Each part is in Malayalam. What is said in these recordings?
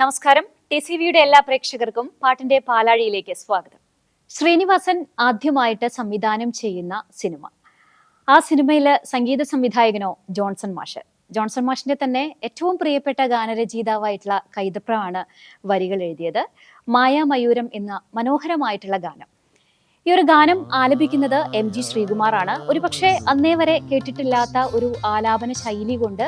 നമസ്കാരം. ടി സി വിയുടെ എല്ലാ പ്രേക്ഷകർക്കും പാട്ടിന്റെ പാലാഴിയിലേക്ക് സ്വാഗതം. ശ്രീനിവാസൻ ആദ്യമായിട്ട് സംവിധാനം ചെയ്യുന്ന സിനിമ. ആ സിനിമയിലെ സംഗീത സംവിധായകനോ ജോൺസൺ മാഷ്. ജോൺസൺ മാഷിന്റെ തന്നെ ഏറ്റവും പ്രിയപ്പെട്ട ഗാനരചയിതാവായിട്ടുള്ള കൈതപ്രമാണ് വരികൾ എഴുതിയത് മായാമയൂരം എന്ന മനോഹരമായിട്ടുള്ള ഗാനം. ഈ ഒരു ഗാനം ആലപിക്കുന്നത് എം ജി ശ്രീകുമാറാണ്. ഒരുപക്ഷെ അന്നേ വരെ കേട്ടിട്ടില്ലാത്ത ഒരു ആലാപന ശൈലി കൊണ്ട്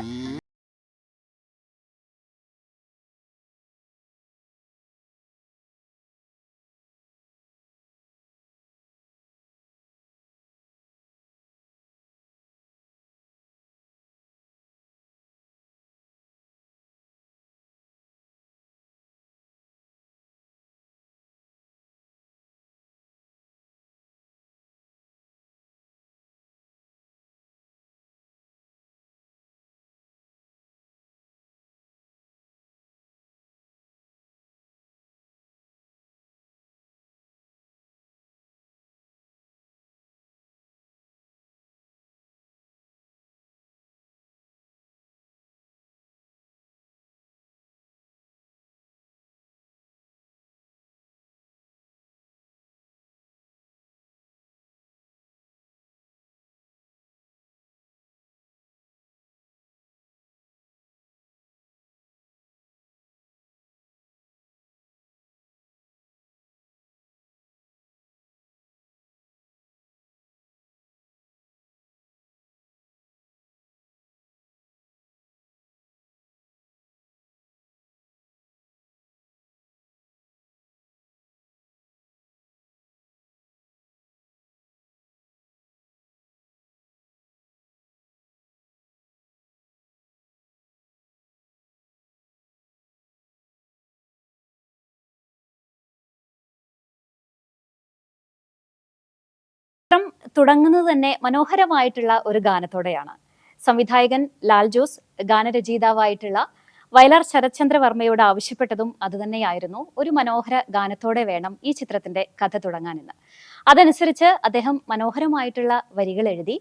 ചിത്രം തുടങ്ങുന്നത് തന്നെ മനോഹരമായിട്ടുള്ള ഒരു ഗാനത്തോടെയാണ്. സംവിധായകൻ ലാൽ ജോസ് ഗാനരചയിതാവായിട്ടുള്ള വയലാർ ശരത്ചന്ദ്ര വർമ്മയോട് ആവശ്യപ്പെട്ടതും അതുതന്നെയായിരുന്നു ഒരു മനോഹര ഗാനത്തോടെ വേണം ഈ ചിത്രത്തിന്റെ കഥ തുടങ്ങാനെന്ന്. അതനുസരിച്ച് അദ്ദേഹം മനോഹരമായിട്ടുള്ള വരികൾ എഴുതി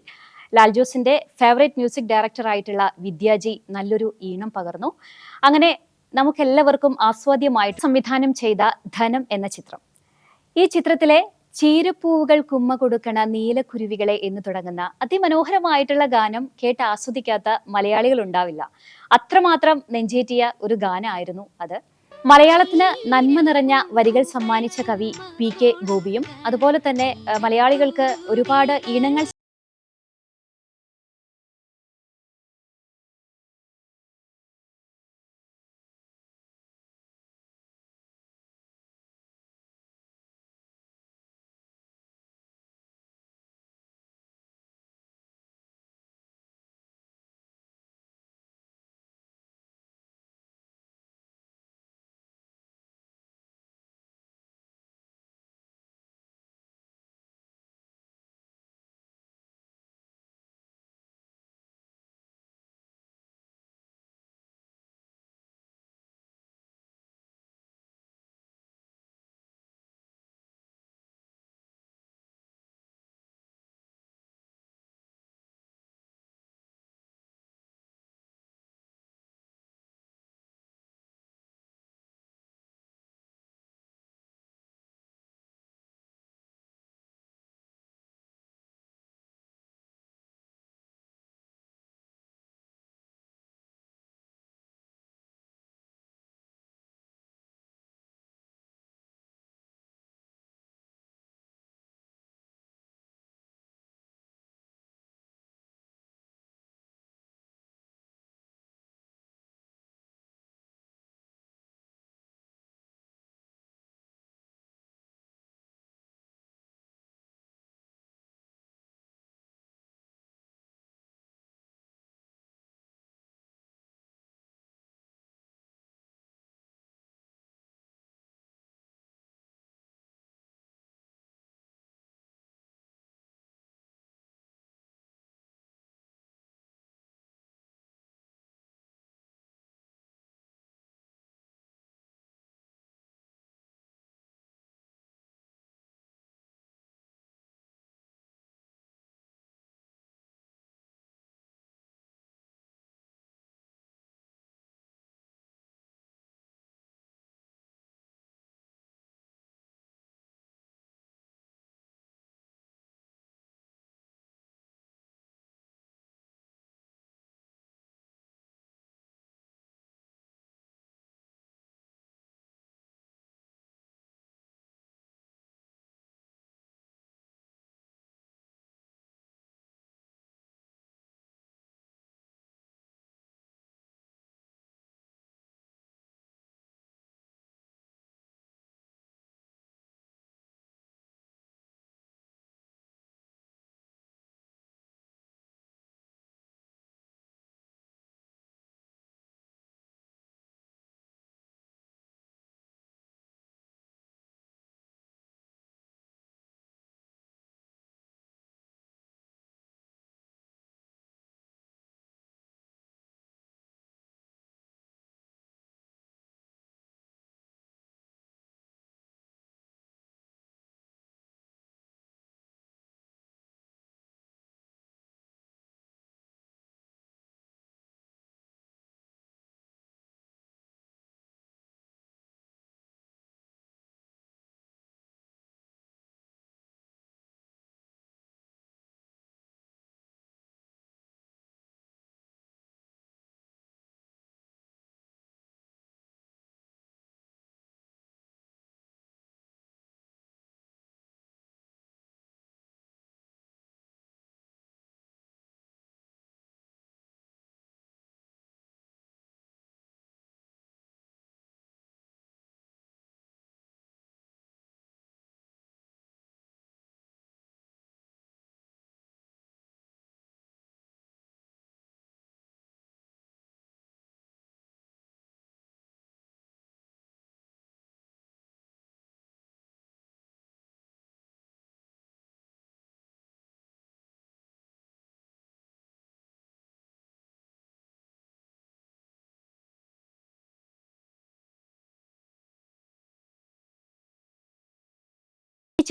ലാൽ ജോസിന്റെ ഫേവറേറ്റ് മ്യൂസിക് ഡയറക്ടർ ആയിട്ടുള്ള വിദ്യാജി നല്ലൊരു ഈണം പകർന്നു. അങ്ങനെ നമുക്കെല്ലാവർക്കും ആസ്വാദ്യമായിട്ട് സംവിധാനം ചെയ്ത ധനം എന്ന ചിത്രം. ഈ ചിത്രത്തിലെ ചീരപ്പൂവുകൾ കുമ്മ കൊടുക്കണ നീലക്കുരുവികളെ എന്ന് തുടങ്ങുന്ന അതിമനോഹരമായിട്ടുള്ള ഗാനം കേട്ട് ആസ്വദിക്കാത്ത മലയാളികൾ ഉണ്ടാവില്ല അത്രമാത്രം നെഞ്ചേറ്റിയ ഒരു ഗാനമായിരുന്നു അത്. മലയാളത്തിന് നന്മ നിറഞ്ഞ വരികൾ സമ്മാനിച്ച കവി പി കെ ഗോപിയും അതുപോലെ തന്നെ മലയാളികൾക്ക് ഒരുപാട് ഈണങ്ങൾ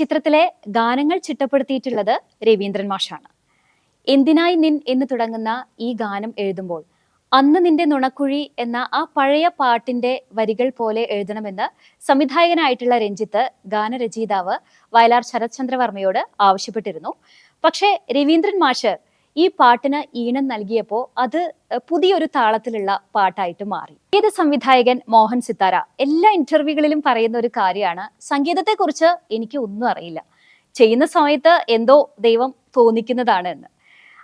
ചിത്രത്തിലെ ഗാനങ്ങൾ ചിട്ടപ്പെടുത്തിയിട്ടുള്ളത് രവീന്ദ്രൻ മാഷാണ്. എന്തിനായി നിൻ എന്ന് തുടങ്ങുന്ന ഈ ഗാനം എഴുതുമ്പോൾ അന്ന് നിന്റെ നുണക്കുഴി എന്ന ആ പഴയ പാട്ടിന്റെ വരികൾ പോലെ എഴുതണമെന്ന് സംവിധായകനായിട്ടുള്ള രഞ്ജിത്ത് ഗാനരചയിതാവ് വയലാർ ശരത്ചന്ദ്രവർമ്മയോട് ആവശ്യപ്പെട്ടിരുന്നു. പക്ഷേ രവീന്ദ്രൻ മാഷ് ഈ പാട്ടിന് ഈണം നൽകിയപ്പോൾ അത് പുതിയൊരു താളത്തിലുള്ള പാട്ടായിട്ട് മാറി. ഏത് സംവിധായകൻ മോഹൻ സിത്താര? എല്ലാ ഇന്റർവ്യൂകളിലും പറയുന്ന ഒരു കാര്യമാണ് സംഗീതത്തെക്കുറിച്ച് എനിക്ക് ഒന്നും അറിയില്ല. ചെയ്യുന്ന സമയത്ത് എന്തോ ദൈവം തോന്നിക്കുന്നതാണ് എന്ന്.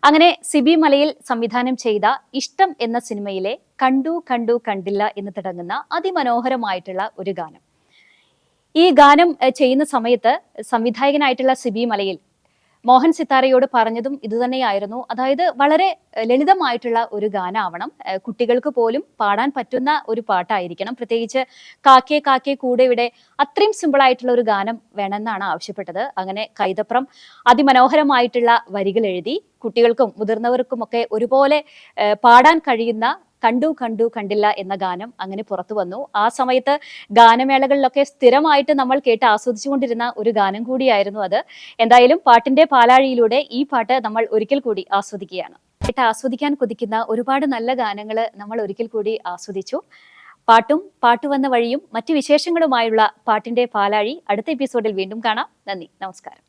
അങ്ങനെ സിബി മലയിൽ സംവിധാനം ചെയ്ത ഇഷ്ടം എന്ന സിനിമയിലെ കണ്ടു കണ്ടു കണ്ടില്ല എന്ന് തുടങ്ങുന്ന അതിമനോഹരമായിട്ടുള്ള ഒരു ഗാനം. ഈ ഗാനം ചെയ്യുന്ന സമയത്ത് സംവിധായകനായിട്ടുള്ള സിബി മലയിൽ മോഹൻ സിത്താരയോട് പറഞ്ഞതും ഇതുതന്നെയായിരുന്നു. അതായത് വളരെ ലളിതമായിട്ടുള്ള ഒരു ഗാനാവണം. കുട്ടികൾക്ക് പോലും പാടാൻ പറ്റുന്ന ഒരു പാട്ടായിരിക്കണം. പ്രത്യേകിച്ച് കാക്കേ കാക്കേ കൂടെ ഇവിടെ അത്രയും സിമ്പിളായിട്ടുള്ള ഒരു ഗാനം വേണമെന്നാണ് ആവശ്യപ്പെട്ടത്. അങ്ങനെ കൈതപ്രം അതിമനോഹരമായിട്ടുള്ള വരികൾ എഴുതി കുട്ടികൾക്കും മുതിർന്നവർക്കും ഒക്കെ ഒരുപോലെ പാടാൻ കഴിയുന്ന കണ്ടു കണ്ടു കണ്ടില്ല എന്ന ഗാനം അങ്ങനെ പുറത്തു വന്നു. ആ സമയത്ത് ഗാനമേളകളിലൊക്കെ സ്ഥിരമായിട്ട് നമ്മൾ കേട്ട് ആസ്വദിച്ചുകൊണ്ടിരുന്ന ഒരു ഗാനം കൂടിയായിരുന്നു അത്. എന്തായാലും പാട്ടിന്റെ പാലാഴിയിലൂടെ ഈ പാട്ട് നമ്മൾ ഒരിക്കൽ കൂടി ആസ്വദിക്കുകയാണ്. കേട്ട് ആസ്വദിക്കാൻ കൊതിക്കുന്ന ഒരുപാട് നല്ല ഗാനങ്ങൾ നമ്മൾ ഒരിക്കൽ കൂടി ആസ്വദിച്ചു. പാട്ടും പാട്ടു വന്ന വഴിയും മറ്റു വിശേഷങ്ങളുമായുള്ള പാട്ടിന്റെ പാലാഴി അടുത്ത എപ്പിസോഡിൽ വീണ്ടും കാണാം. നന്ദി നമസ്കാരം.